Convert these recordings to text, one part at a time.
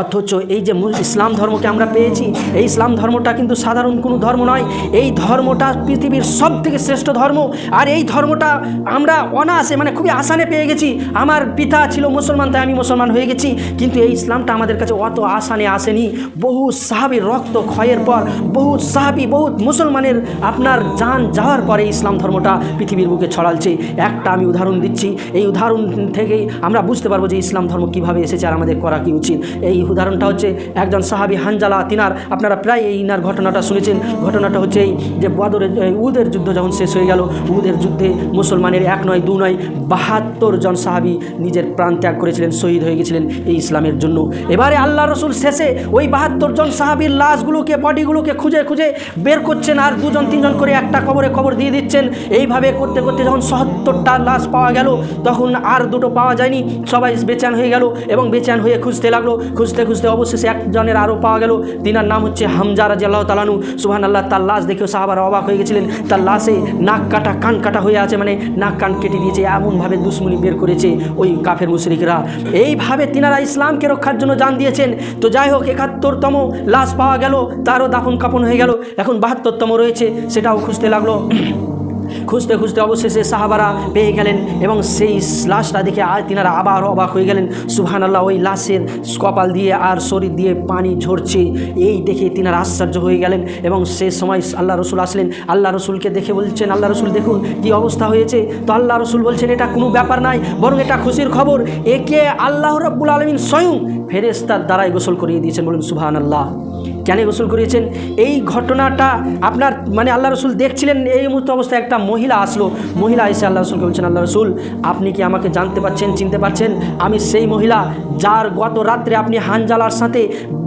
অথচ এই যে ইসলাম ধর্মকে আমরা পেয়েছি, এই ইসলাম ধর্মটা কিন্তু সাধারণ কোনো ধর্ম নয়। এই ধর্মটা পৃথিবীর সব থেকে শ্রেষ্ঠ ধর্ম। আর এই ধর্মটা আমরা অনায়াসে মানে খুবই আসানে পেয়ে গেছি। আমার পিতা ছিল মুসলমান, তাই আমি মুসলমান হয়ে গেছি। কিন্তু এই ইসলামটা আমাদের কাছে অত আসানে আসেনি। বহু সাহাবির রক্ত ক্ষয়ের পর, বহু সাহাবি, বহু মুসলমানের আপনার যান যাওয়ার পরে ইসলাম ধর্মটা পৃথিবীর বুকে ছড়ালছে। একটা আমি উদাহরণ দিচ্ছি। এই উদাহরণ থেকেই আমরা বুঝতে পারব যে ইসলাম ধর্ম কীভাবে এসেছে আর আমাদের করা কি উচিত। এই উদাহরণটা হচ্ছে একজন সাহাবি হানজালা, তিনার আপনারা প্রায় এই ইনার ঘটনাটা শুনেছেন। ঘটনাটা হচ্ছে এই যে বদরের উদের যুদ্ধ যখন শেষ হয়ে গেল উদের যুদ্ধে মুসলমানের এক নয়, দু নয়, বাহাত্তর জন সাহাবি নিজের প্রাণ ত্যাগ করেছিলেন, শহীদ হয়ে গেছিলেন এই ইসলামের জন্য। এবারে আল্লাহ রসুল শেষে ওই বাহাত্তর জন সাহাবির লাশগুলোকে, বডিগুলোকে খুঁজে খুঁজে বের করছেন আর দুজন, তিনজন করে একটা কবরে খবর দিয়ে দিচ্ছেন। এইভাবে করতে করতে যখন সত্তরটা লাশ পাওয়া গেল, তখন আর দুটো পাওয়া যায়নি। সবাই বেচান হয়ে গেল এবং বেচান হয়ে খুঁজতে লাগল, খুঁজতে খুঁজতে খুঁজতে অবশেষে একজনের আরও পাওয়া গেল। তিনার নাম হচ্ছে হামজা রাজি আল্লাহ তালানু সুহান আল্লাহ তার লাশ দেখেও সাহাবারা অবাক হয়ে গেছিলেন। তার লাশে নাক কাটা, কান কাটা হয়ে আছে মানে নাক কান কেটে দিয়েছে, এমনভাবে দুশ্মনী বের করেছে ওই কাফের মুশরিকরা। এইভাবে তিনারা ইসলামকে রক্ষার জন্য জান দিয়েছেন। তো যাই হোক, একাত্তরতম লাশ পাওয়া গেল, তারও দাফন কাপন হয়ে গেল। এখন বাহাত্তরতম রয়েছে, সেটাও খুঁজতে লাগল। খুঁজতে খুঁজতে অবশেষে সাহাবারা পেয়ে গেলেন এবং সেই লাশটা দেখে আর তিনারা আবার অবাক হয়ে গেলেন। সুহান আল্লাহ ওই লাশের কপাল দিয়ে আর শরীর দিয়ে পানি ঝরছে। এই দেখে তিনারা আশ্চর্য হয়ে গেলেন এবং সে সময় আল্লাহ রসুল আসলেন। আল্লাহ রসুলকে দেখে বলছেন, আল্লাহ রসুল, দেখুন কি অবস্থা হয়েছে? তো আল্লাহ রসুল বলছেন, এটা কোনো ব্যাপার নাই, বরং এটা খুশির খবর। একে আল্লাহ রব্বুল আলমিন স্বয়ং ফেরেস্তার দ্বারাই গোসল করিয়ে দিয়েছেন। বলুন সুহান আল্লাহ কেন গোসল করিয়েছেন, এই ঘটনাটা আপনার মানে আল্লাহ রসুল দেখছিলেন, এই মুহূর্তে অবস্থায় একটা মহিলা আসলো। মহিলা এসে আল্লাহ রসুলকে বলছেন আল্লাহ রসুল, আপনি কি আমাকে জানতে পারছেন, চিনতে পারছেন? আমি সেই মহিলা যার গত রাত্রে আপনি হানজালার সাথে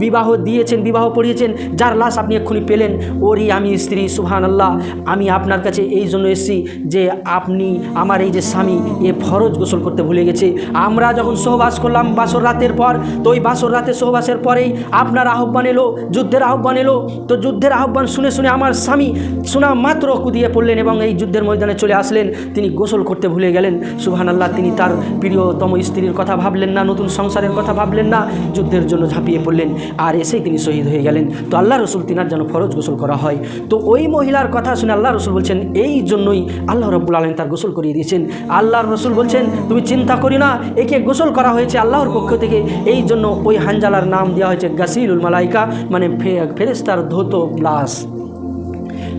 বিবাহ দিয়েছেন, বিবাহ পড়িয়েছেন, যার লাশ আপনি এক্ষুনি পেলেন, ওরই আমি স্ত্রী সুহান আল্লাহ আমি আপনার কাছে এই জন্য এসেছি যে আপনি আমার এই যে স্বামী, এ ফরজ গোসল করতে ভুলে গেছে। আমরা যখন সহবাস করলাম বাসর রাতের পর, তো ওই বাসর রাতে সহবাসের পরেই আপনার আহ্বান এলো যুদ্ধের আহ্বান এলো। তো যুদ্ধের আহ্বান শুনে শুনে আমার স্বামী শোনা মাত্র কুদিয়ে পড়লেন এবং এই যুদ্ধের ময়দানে চলে আসলেন। তিনি গোসল করতে ভুলে গেলেন। সুবহান আল্লাহ তিনি তার প্রিয়তম স্ত্রীর কথা ভাবলেন না, নতুন সংসারের কথা ভাবলেন না, যুদ্ধের জন্য ঝাঁপিয়ে পড়লেন আর এসেই তিনি শহীদ হয়ে গেলেন। তো আল্লাহ রসুল তিনার যেন ফরজ গোসল করা হয়। তো ওই মহিলার কথা শুনে আল্লাহ রসুল বলছেন, এই জন্যই আল্লাহ রব্বুল আলম তার গোসল করিয়ে দিয়েছেন। আল্লাহর রসুল বলছেন, তুমি চিন্তা করি না, একে গোসল করা হয়েছে আল্লাহর পক্ষ থেকে। এই জন্য ওই হানজালার নাম দেওয়া হয়েছে গাসিলুল মালাইকা মানে ফে- ফেরেস্তার ধৌত লাশ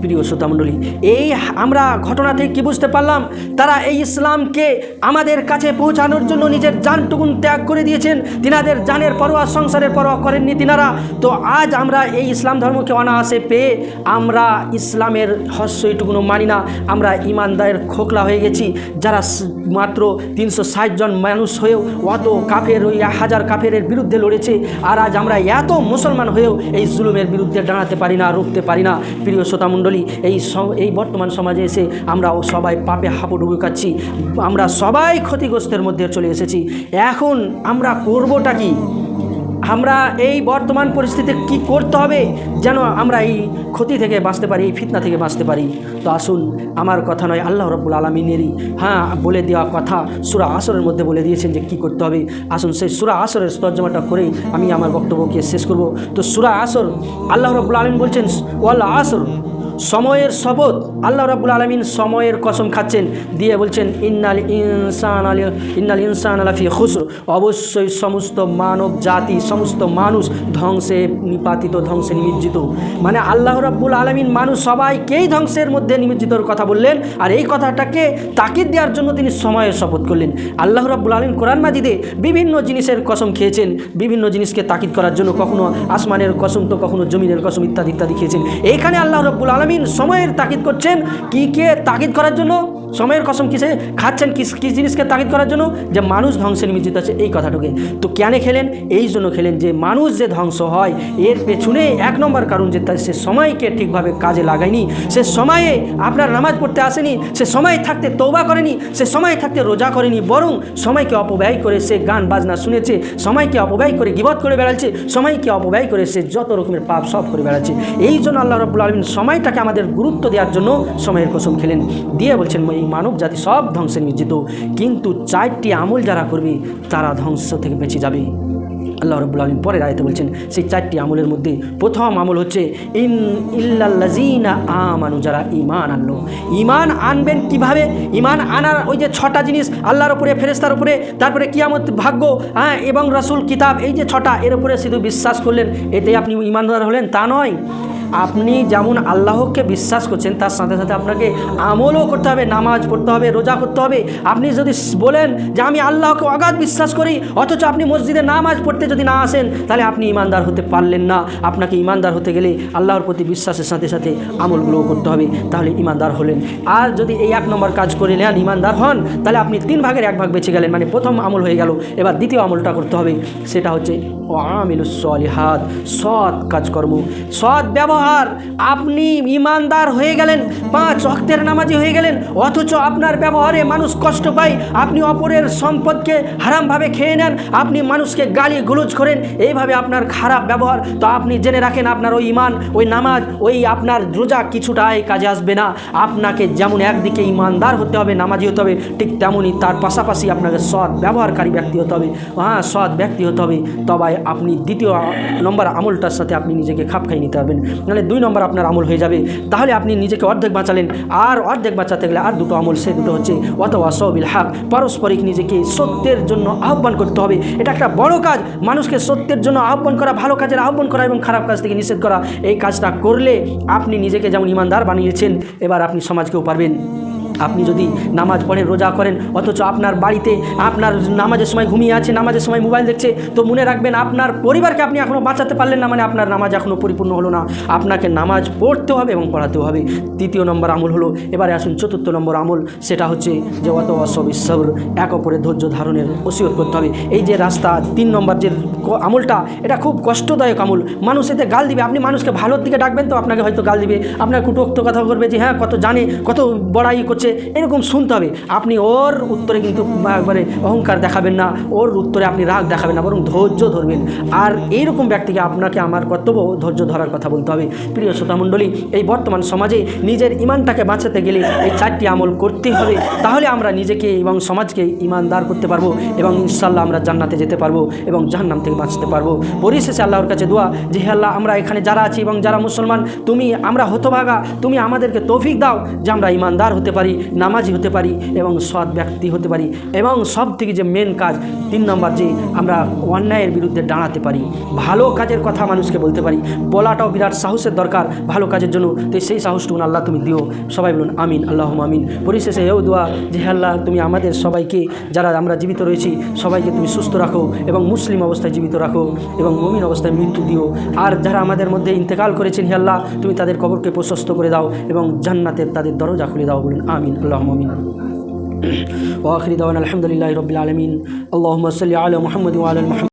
প্রিয় শ্রোতামণ্ডলী, এই আমরা ঘটনা থেকে কী বুঝতে পারলাম? তারা এই ইসলামকে আমাদের কাছে পৌঁছানোর জন্য নিজের জানটুকুন ত্যাগ করে দিয়েছেন। তিনাদের জানের পরোয়া, সংসারের পরোয়া করেননি তিনারা। তো আজ আমরা এই ইসলাম ধর্মকে অনায়াসে পেয়ে আমরা ইসলামের হস্যইটুকুনো মানি না। আমরা ইমানদারের খোকলা হয়ে গেছি। যারা মাত্র তিনশো ষাট জন মানুষ হয়েও অত কাফের ওই হাজার কাফের বিরুদ্ধে লড়েছে, আর আজ আমরা এত মুসলমান হয়েও এই জুলুমের বিরুদ্ধে দাঁড়াতে পারি না, রুখতে পারি না। প্রিয় শ্রোতামণ্ডলী এই স- এই বর্তমান সমাজে এসে আমরা সবাই পাপে হাঁপুডুবু খাচ্ছি আমরা সবাই ক্ষতিগ্রস্তের মধ্যে চলে এসেছি। এখন আমরা করবোটা কি? আমরা এই বর্তমান পরিস্থিতিতে কি করতে হবে যেন আমরা এই ক্ষতি থেকে বাঁচতে পারি, এই ফিতনা থেকে বাঁচতে পারি? তো আসুন, আমার কথা নয়, আল্লাহ রব্বুল আলমিনেরই। হ্যাঁ বলে দেওয়া কথা সুরা আসরের মধ্যে বলে দিয়েছেন যে কি করতে হবে। আসুন, সেই সুরা আসরের তর্জমাটা করে আমি আমার বক্তব্যকে শেষ করব। তো সুরা আসর, আল্লাহ রব্বুল আলমিন বলছেন, ওয়াল আসর সময়ের শপথ। আল্লাহ রাবুল আলমিন সময়ের কসম খাচ্ছেন, দিয়ে বলছেন, ইন্নাল ইনসান আলী ইন্নাল ইনসান আলাফি খুসর। অবশ্যই সমস্ত মানব জাতি, সমস্ত মানুষ ধ্বংসে নিপাতিত, ধ্বংসে নিমজ্জিত। মানে আল্লাহ রাব্বুল আলমিন মানুষ সবাইকেই ধ্বংসের মধ্যে নিমজ্জিতর কথা বললেন, আর এই কথাটাকে তাকিদ দেওয়ার জন্য তিনি সময়ের শপথ করলেন। আল্লাহ রাব্বুল আলমিন কোরআন মাজিদে বিভিন্ন জিনিসের কসম খেয়েছেন, বিভিন্ন জিনিসকে তাকিদ করার জন্য কখনো আসমানের কসম তো কখনো জমিনের কসম ইত্যাদি ইত্যাদি খেয়েছেন। এইখানে আল্লাহ রব্বুল আলমিন সময়ের তাকিদ করছেন কি কে তাকিদ করার জন্য? সময়ের কসম কিসে খাচ্ছেন কিস কী জিনিসকে তাগিদ করার জন্য? যে মানুষ ধ্বংসে নিমজ্জিত আছে, এই কথাটাকে তো কেন খেলেন? এই জন্য খেলেন যে মানুষ যে ধ্বংস হয়, এর পেছনে এক নম্বর কারণ যে তার সে সময়কে ঠিকভাবে কাজে লাগায়নি। সে সময়ে আপনার নামাজ পড়তে আসেনি, সে সময় থাকতে তৌবা করেনি, সে সময় থাকতে রোজা করেনি, বরং সময়কে অপব্যয় করে সে গান, বাজনা শুনেছে, সময়কে অপব্যয় করে গিবত করে বেড়াচ্ছে, সময়কে অপব্যয় করে সে যত রকমের পাপ সব করে বেড়াচ্ছে। এই জন্য আল্লাহ রব্বুল আলমিন সময়টাকে আমাদের গুরুত্ব দেওয়ার জন্য সময়ের কসম খেলেন। দিয়ে বলছেন এই মানব জাতি সব ধ্বংসে নিয়োজিত কিন্তু চারটি আমল যারা করবে, তারা ধ্বংস থেকে বেঁচে যাবে। আল্লাহ রব্বুল আলম পরের আয়তে বলছেন, সেই চারটি আমলের মধ্যে প্রথম আমল হচ্ছে, ইন ইল্লাল্লাজিনা আমানু যারা ইমান আনলো। ইমান আনবেন কীভাবে? ইমান আনার ওই যে ছটা জিনিস আল্লাহর উপরে ফেরেস্তার উপরে, তারপরে কিয়ামত ভাগ্য হ্যাঁ এবং রাসূল কিতাব, এই যে ছটা, এর উপরে শুধু বিশ্বাস করলেন, এতে আপনি ইমানদার হলেন, তা নয়। আপনি যেমন আল্লাহকে বিশ্বাস করছেন, তার সাথে সাথে আপনাকে আমলও করতে হবে, নামাজ পড়তে হবে, রোজা করতে হবে। আপনি যদি বলেন যে আমি আল্লাহকে অগাধ বিশ্বাস করি, অথচ আপনি মসজিদে নামাজ পড়তে যদি না আসেন, তাহলে আপনি ইমানদার হতে পারলেন না। আপনাকে ইমানদার হতে গেলে আল্লাহর প্রতি বিশ্বাসের সাথে সাথে আমলগুলোও করতে হবে, তাহলে ইমানদার হলেন। আর যদি এই এক নম্বর কাজ করে নেন, ইমানদার হন, তাহলে আপনি তিন ভাগের এক ভাগ বেঁচে গেলেন। মানে প্রথম আমল হয়ে গেল, এবার দ্বিতীয় আমলটা করতে হবে। সেটা হচ্ছে ও আমিলুসলিহাত সৎ কাজকর্ম। সৎ ব্যবহার আপনি ইমানদার হয়ে গেলেন, পাঁচ অক্তের নামাজি হয়ে গেলেন, অথচ আপনার ব্যবহারে মানুষ কষ্ট পায়। আপনি অপরের সম্পদকে হারামভাবে খেয়ে নেন, আপনি মানুষকে গালি গুলুজ করেন, এইভাবে আপনার খারাপ ব্যবহার। তো আপনি জেনে রাখেন, আপনার ওই ইমান, ওই নামাজ, ওই আপনার রোজা কিছুটাই কাজে আসবে না। আপনাকে যেমন একদিকে ইমানদার হতে হবে, নামাজি হতে হবে, ঠিক তেমনই তার পাশাপাশি আপনাকে সৎ ব্যবহারকারী ব্যক্তি হতে হবে। হ্যাঁ সৎ ব্যক্তি হতে হবে। তবে আপনি দ্বিতীয় নম্বর আমলটার সাথে আপনি নিজেকে খাপ খাইয়ে নিতে পারবেন। নাহলে দুই নম্বর আপনার আমল হয়ে যাবে। তাহলে আপনি নিজেকে অর্ধেক বাঁচালেন। আর অর্ধেক বাঁচাতে গেলে আর দুটো আমল সে দুটো হচ্ছে অথবা সবিল হাক। পারস্পরিক নিজেকে সত্যের জন্য আহ্বান করতে হবে। এটা একটা বড় কাজ। মানুষকে সত্যের জন্য আহ্বান করা, ভালো কাজের আহ্বান করা এবং খারাপ কাজ থেকে নিষেধ করা। এই কাজটা করলে আপনি নিজেকে যেমন ইমানদার বানিয়েছেন, এবার আপনি সমাজকেও পারবেন। আপনি যদি নামাজ পড়েন, রোজা করেন, অথচ আপনার বাড়িতে আপনার নামাজের সময় ঘুমিয়ে আছে, নামাজের সময় মোবাইল দেখছে, তো মনে রাখবেন আপনার পরিবারকে আপনি এখনও বাঁচাতে পারলেন না মানে আপনার নামাজ এখনও পরিপূর্ণ হলো না। আপনাকে নামাজ পড়তে হবে এবং পড়াতেও হবে। তৃতীয় নম্বর আমল হলো, এবারে আসুন চতুর্থ নম্বর আমল, সেটা হচ্ছে যে অত অসবিশ্বর এক অপরের ধৈর্য ধারণের ওসিয়ত করতে হবে। এই যে রাস্তা, তিন নম্বর যে আমলটা, এটা খুব কষ্টদায়ক আমল। মানুষ এতে গাল দিবে, আপনি মানুষকে ভালোর দিকে ডাকবেন তো আপনাকে হয়তো গাল দিবে। আপনার কুটোক্ত কথা করবে যে হ্যাঁ কত জানে, কত বড়াই করছে এরকম শুনতে হবে। আপনি ওর উত্তরে কিন্তু একবারে অহংকার দেখাবেন না, ওর উত্তরে আপনি রাগ দেখাবেন না, বরং ধৈর্য ধরবেন। আর এইরকম ব্যক্তিকে আপনাকে আমার কর্তব্য ধৈর্য ধরার কথা বলতে হবে। প্রিয় শ্রোতামণ্ডলী এই বর্তমান সমাজে নিজের ইমানটাকে বাঁচাতে গেলে এই চারটি আমল করতেই হবে। তাহলে আমরা নিজেকে এবং সমাজকে ইমানদার করতে পারব এবং ইনশাল্লাহ আমরা জান্নাতে যেতে পারব এবং জাহান্নাম থেকে বাঁচতে পারব। পরিশেষে আল্লাহর কাছে দোয়া যে হে আল্লাহ, আমরা এখানে যারা আছি এবং যারা মুসলমান, তুমি, আমরা হতভাগা, তুমি আমাদেরকে তৌফিক দাও যে আমরা ইমানদার হতে পারি। নামাজি হতে পারি এবং সৎ ব্যক্তি হতে পারি এবং সব থেকে যে মেন কাজ, তিন নম্বর যে আমরা অন্যায়ের বিরুদ্ধে দাঁড়াতে পারি, ভালো কাজের কথা মানুষকে বলতে পারি, বলাটাও বিরাট সাহসের দরকার ভালো কাজের জন্য। তো সেই সাহসটুকুন আল্লাহ তুমি দিও। সবাই বলুন, আমিন আল্লাহ আমিন। পরিশেষে এও দোয়া যে আল্লাহ, তুমি আমাদের সবাইকে, যারা আমরা জীবিত রয়েছি, সবাইকে তুমি সুস্থ রাখো এবং মুসলিম অবস্থায় জীবিত রাখো এবং মমিন অবস্থায় মৃত্যু দিও। আর যারা আমাদের মধ্যে ইন্তেকাল করেছেন, হে আল্লাহ, তুমি তাদের কবরকে প্রশস্ত করে দাও এবং জান্নাতের তাদের দরজা খুলে দাও বলুন آمين. اللهم آمين. وآخر دعوانا الحمد لله رب العالمين. اللهم صل على محمد وعلى محمد.